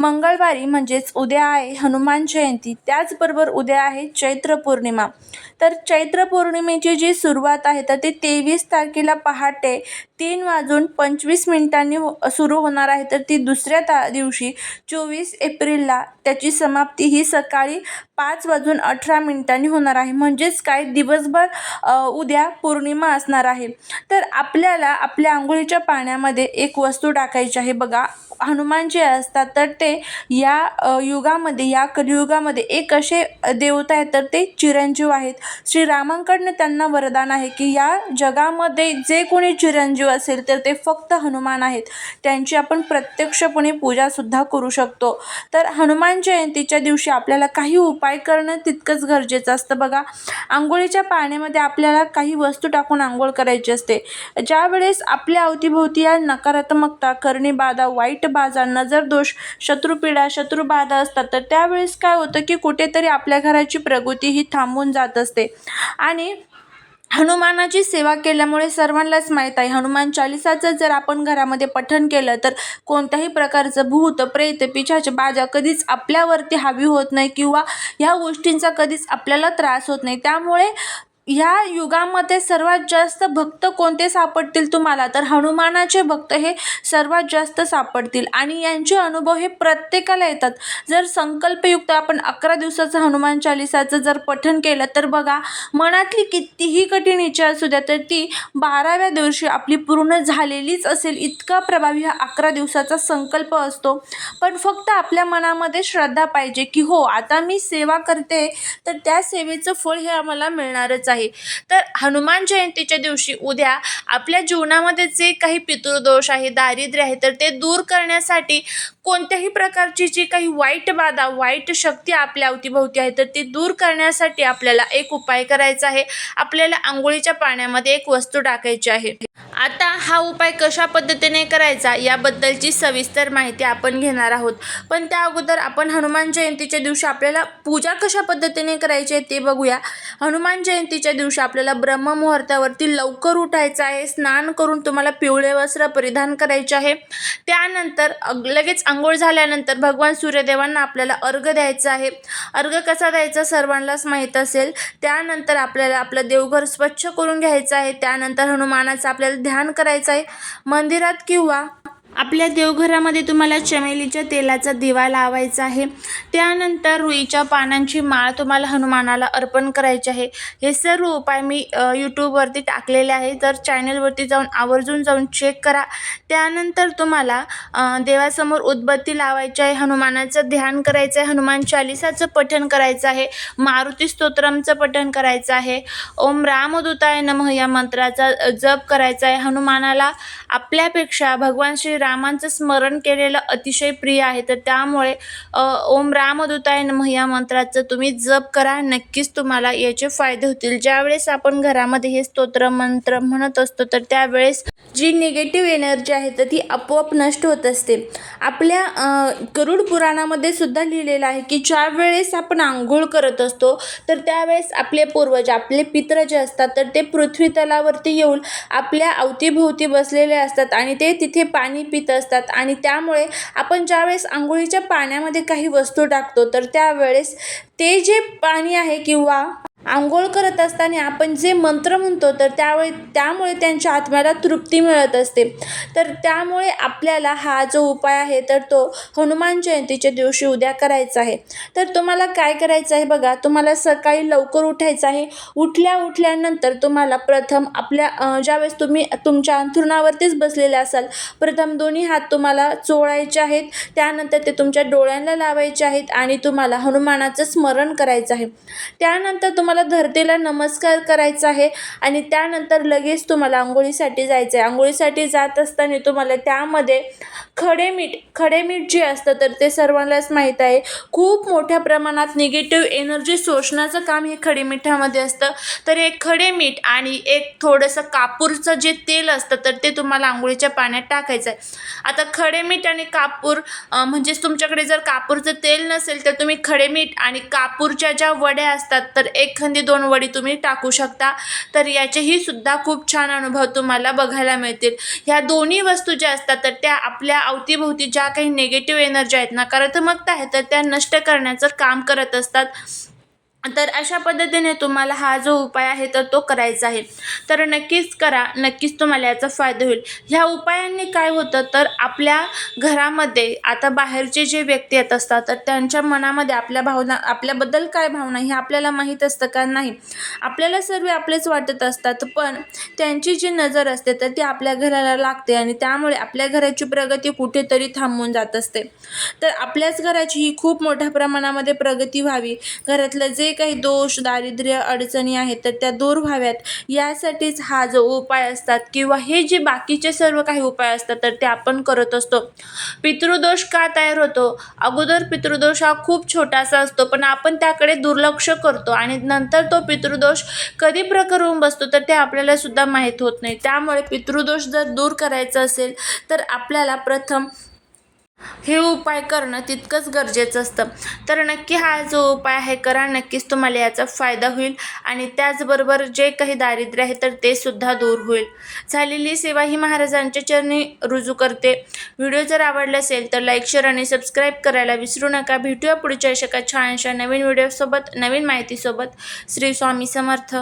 मंगळवारी म्हणजेच उद्या आहे हनुमान जयंती त्याचबरोबर उद्या आहे चैत्र पौर्णिमा. तर चैत्र पौर्णिमेची जी सुरुवात आहे तर ती तेवीस तारखेला पहाटे तीन वाजून पंचवीस मिनिटांनी हो सुरू होणार आहे. तर ती दुसऱ्या ता दिवशी चोवीस एप्रिलला त्याची समाप्ती ही सकाळी पाच वाजून अठरा मिनिटांनी होणार आहे. म्हणजेच काय? दिवसभर उद्या पौर्णिमा असणार आहे. तर आपल्याला आपल्या आंघोळीच्या पाण्यामध्ये एक वस्तू टाकायची आहे. बघा हनुमान जे असतात तर ते या युगामध्ये या कलियुगामध्ये एक असे देवता आहेत तर ते चिरंजीव आहेत. श्रीरामांकडनं त्यांना वरदान आहे की या जगामध्ये जे कोणी चिरंजीव असेल तर ते फक्त हनुमान आहेत. त्यांची आपण प्रत्यक्षपणे पूजासुद्धा करू शकतो. तर हनुमान जयंतीच्या दिवशी आपल्याला काही उपाय करणं तितकंच गरजेचं असतं. बघा आंघोळीच्या पाण्यामध्ये आपल्याला काही वस्तू टाकून आंघोळ करायची असते. ज्यावेळेस आपल्या अवतीभोवती या नकारात्मकता करणी बाधा वाईट बाजा नजर दोष शत्रुपीडा शत्रुबाधा असतात तर त्यावेळेस काय होतं की कुठेतरी आपल्या घराची प्रगती ही थांबून जात असते. आणि हनुमानाची सेवा केल्यामुळे सर्वांनाच माहीत आहे. हनुमान चालिसाचं जर आपण घरामध्ये पठण केलं तर कोणत्याही प्रकारचं भूत प्रेत पिशाच बाजा कधीच आपल्यावरती हावी होत नाही किंवा ह्या गोष्टींचा कधीच आपल्याला त्रास होत नाही. त्यामुळे ह्या युगामध्ये सर्वात जास्त भक्त कोणते सापडतील तुम्हाला? तर हनुमानाचे भक्त हे सर्वात जास्त सापडतील. आणि यांचे अनुभव हे प्रत्येकाला येतात. जर संकल्पयुक्त आपण अकरा दिवसाचं हनुमान चालिसाचं जर पठण केलं तर बघा मनातली कितीही कठीण इच्छा असू द्या तर ती बाराव्या दिवशी आपली पूर्ण झालेलीच असेल इतका प्रभावी हा अकरा दिवसाचा संकल्प असतो. पण फक्त आपल्या मनामध्ये श्रद्धा पाहिजे की हो आता मी सेवा करते तर त्या सेवेचं फळ हे आम्हाला मिळणारच आहे. तर हनुमान जयंतीच्या दिवशी उद्या आपल्या जीवनामध्ये जे काही पितृदोष आहे दारिद्र्य आहे तर ते दूर करण्यासाठी कोणत्याही प्रकारची जी काही वाईट बाधा वाईट शक्ती आपल्या अवतीभोवती आहे तर ती दूर करण्यासाठी आपल्याला एक उपाय करायचा आहे. आपल्याला आंघोळीच्या पाण्यामध्ये एक वस्तू टाकायची आहे. आता हा उपाय कशा पद्धतीने करायचा याबद्दलची सविस्तर माहिती आपण घेणार आहोत. पण त्या अगोदर आपण हनुमान जयंतीच्या दिवशी आपल्याला पूजा कशा पद्धतीने करायची आहे ते बघूया. हनुमान जयंती जयंतीच्या दिवशी आपल्याला ब्रह्ममुहूर्तावरती लवकर उठायचं आहे स्नान करून तुम्हाला पिवळे वस्त्र परिधान करायचे आहे. त्यानंतर अग- लगेच आंघोळ झाल्यानंतर भगवान सूर्यदेवांना आपल्याला अर्घ द्यायचा आहे. अर्घ कसा द्यायचा सर्वांनाच माहीत असेल. त्यानंतर आपल्याला आपलं देवघर स्वच्छ करून घ्यायचं आहे. त्यानंतर हनुमानाचं आपल्याला ध्यान करायचं आहे. मंदिरात किंवा आपल्या देवघरामध्ये तुम्हाला चमेलीच्या तेलाचा दिवा लावायचा आहे. त्यानंतर रुईच्या पानांची माळ तुम्हाला हनुमानाला अर्पण करायची आहे. हे सर्व उपाय मी यूट्यूबवरती टाकलेले आहे. तर चॅनलवरती जाऊन आवर्जून जाऊन चेक करा. त्यानंतर तुम्हाला देवासमोर उदबत्ती लावायची आहे. हनुमानाचं ध्यान करायचं आहे. हनुमान चालिसाचं पठण करायचं आहे. मारुती स्तोत्रमचं पठण करायचं आहे. ओम रामदूताय नमः या मंत्राचा जप करायचा आहे. हनुमानाला आपल्यापेक्षा भगवान श्री रामांचं स्मरण केलेलं अतिशय प्रिय आहे. तर त्यामुळे ओम रामदूताय नमः या मंत्राचं तुम्ही जप करा. नक्कीच तुम्हाला याचे फायदे होतील. ज्यावेळेस आपण घरामध्ये हे स्तोत्र मंत्र म्हणत असतो तर त्यावेळेस जी निगेटिव्ह एनर्जी आहे तर ती आपोआप नष्ट होत असते. आपल्या करुड गरुड पुराणामध्ये सुद्धा लिहिलेलं आहे की ज्या वेळेस आपण आंघोळ करत असतो तर त्यावेळेस आपले पूर्वज आपले पित्र जे असतात तर ते पृथ्वी तलावरती येऊन आपल्या अवतीभोवती बसलेले असतात आणि ते तिथे पाणी पित असतात. आणि त्यामुळे आपण ज्यावेळेस आंघोळीच्या पाण्यामध्ये काही वस्तू टाकतो तर त्यावेळेस ते जे पाणी आहे किंवा आंघोळ करत असताना आपण जे मंत्र म्हणतो तर त्यावेळी त्यामुळे त्यांच्या आत्म्याला तृप्ती मिळत असते. तर त्यामुळे आपल्याला हा जो उपाय आहे तर तो हनुमान जयंतीच्या दिवशी उद्या करायचा आहे. तर तुम्हाला काय करायचं आहे बघा तुम्हाला सकाळी लवकर उठायचं आहे. उठल्या उठल्यानंतर तुम्हाला प्रथम आपल्या ज्यावेळेस तुम्ही तुमच्या अंथरुणावरतीच बसलेले असाल प्रथम दोन्ही हात तुम्हाला चोळायचे आहेत. त्यानंतर ते तुमच्या डोळ्यांना लावायचे आहेत आणि तुम्हाला हनुमानाचं स्मरण करायचं आहे. त्यानंतर तुम्हाला तुम्हाला धरतीला नमस्कार करायचा आहे आणि त्यानंतर लगेच तुम्हाला आंघोळीसाठी जायचं आहे. आंघोळीसाठी जात असताना तुम्हाला त्यामध्ये खडे मीठ खडे मीठ जे असतं तर ते सर्वांनाच माहीत आहे. खूप मोठ्या प्रमाणात निगेटिव्ह एनर्जी शोषण्याचं काम हे खडे मिठामध्ये असतं. तर एक खडे मीठ आणि एक थोडंसं कापूरचं जे तेल असतं तर ते तुम्हाला आंघोळीच्या पाण्यात टाकायचं आहे. आता खडे मीठ आणि कापूर म्हणजेच तुमच्याकडे जर कापूरचं तेल नसेल तर तुम्ही खडे मीठ आणि कापूरच्या ज्या वड्या असतात तर एक एखादी दोन वडी तुम्ही टाकू शकता. तर याचेही सुद्धा खूप छान अनुभव तुम्हाला बघायला मिळतील. ह्या दोन्ही वस्तू ज्या असतात तर त्या आपल्या अवतीभोवती ज्या काही निगेटिव्ह एनर्जी आहेत नकारात्मकता आहे तर त्या नष्ट करण्याचं काम करत असतात. तर अशा पद्धतीने तुम्हाला हा जो उपाय आहे तर तो करायचा आहे. तर नक्कीच करा नक्कीच तुम्हाला याचा फायदा होईल. ह्या उपायांनी काय होतं तर आपल्या घरामध्ये आता बाहेरचे जे व्यक्ती येत असतात तर त्यांच्या मनामध्ये आपल्या भावना आपल्याबद्दल काय भावना हे आपल्याला माहीत असतं का नाही? आपल्याला सर्व आपलेच वाटत असतात पण त्यांची जी नजर असते तर ती आपल्या घराला लागते आणि त्यामुळे आपल्या घराची प्रगती कुठेतरी थांबून जात असते. तर आपल्याच घराची ही खूप मोठ्या प्रमाणामध्ये प्रगती व्हावी. घरातलं जे काही दोष दारिद्र्य अडचणी आहेत तर त्या दूर व्हाव्यात. यासाठीच हा जो उपाय असतात किंवा हे जे बाकीचे सर्व काही उपाय असतात तर ते आपण करत असतो. पितृदोष का तयार होतो? अगोदर पितृदोष हा खूप छोटासा असतो पण आपण त्याकडे दुर्लक्ष करतो आणि नंतर तो पितृदोष कधी प्रकर होऊन बसतो तर ते आपल्याला सुद्धा माहीत होत नाही. त्यामुळे पितृदोष जर दूर करायचा असेल तर आपल्याला प्रथम हे उपाय करणं तितकंच गरजेचं असतं. तर नक्की हा जो उपाय आहे करा. नक्कीच तुम्हाला याचा फायदा होईल आणि त्याचबरोबर जे काही दारिद्र्य आहे तर ते सुद्धा दूर होईल. झालेली सेवा ही महाराजांच्या चरणी रुजू करते. व्हिडिओ जर आवडला असेल तर लाईक शेअर आणि सबस्क्राईब करायला विसरू नका. भेटूया पुढच्या शका छानशा नवीन व्हिडिओसोबत नवीन माहितीसोबत. श्री स्वामी समर्थ.